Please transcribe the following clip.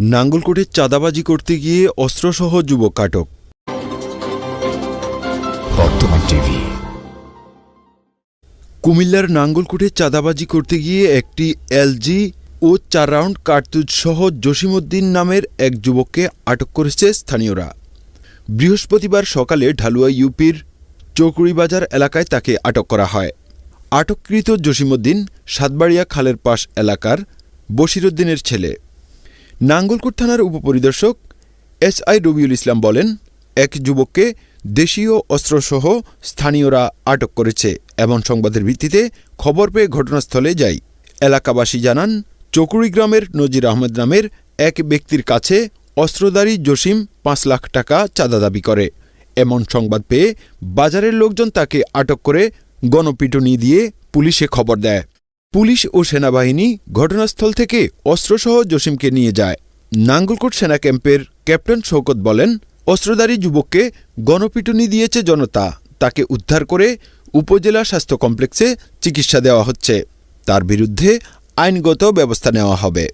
নাঙ্গলকোটে চাঁদাবাজি করতে গিয়ে অস্ত্রসহ যুবক বর্তমান টিভি। কুমিল্লার নাঙ্গলকোটে চাঁদাবাজি করতে গিয়ে একটি এলজি ও চার রাউন্ড কার্তুজ সহ জসিমউদ্দিন নামের এক যুবককে আটক করেছে স্থানীয়রা। বৃহস্পতিবার সকালে ঢালুয়া ইউপির চৌকুড়িবাজার এলাকায় তাকে আটক করা হয়। আটককৃত জসিমউদ্দিন সাতবাড়িয়া খালের পাশ এলাকার বশিরুদ্দিনের ছেলে। নাঙ্গলকোট থানার উপপরিদর্শক এস আই রবিউল ইসলাম বলেন, এক যুবককে দেশীয় অস্ত্রসহ স্থানীয়রা আটক করেছে। এমন সংবাদের ভিত্তিতে খবর পেয়ে ঘটনাস্থলে যাই। এলাকাবাসী জানান, চকুড়ি গ্রামের নজির আহমেদ নামের এক ব্যক্তির কাছে অস্ত্রধারী জসিম পাঁচ লাখ টাকা চাঁদা দাবি করে। এমন সংবাদ পেয়ে বাজারের লোকজন তাকে আটক করে গণপিটুনি দিয়ে পুলিশে খবর দেয়। পুলিশ ও সেনাবাহিনী ঘটনাস্থল থেকে অস্ত্রসহ জসিমকে নিয়ে যায়। নাঙ্গলকোট সেনা ক্যাম্পের ক্যাপ্টেন শৌকত বলেন, অস্ত্রধারী যুবককে গণপিটুনি দিয়েছে জনতা। তাকে উদ্ধার করে উপজেলা স্বাস্থ্য কমপ্লেক্সে চিকিৎসা দেওয়া হচ্ছে। তার বিরুদ্ধে আইনগত ব্যবস্থা নেওয়া হবে।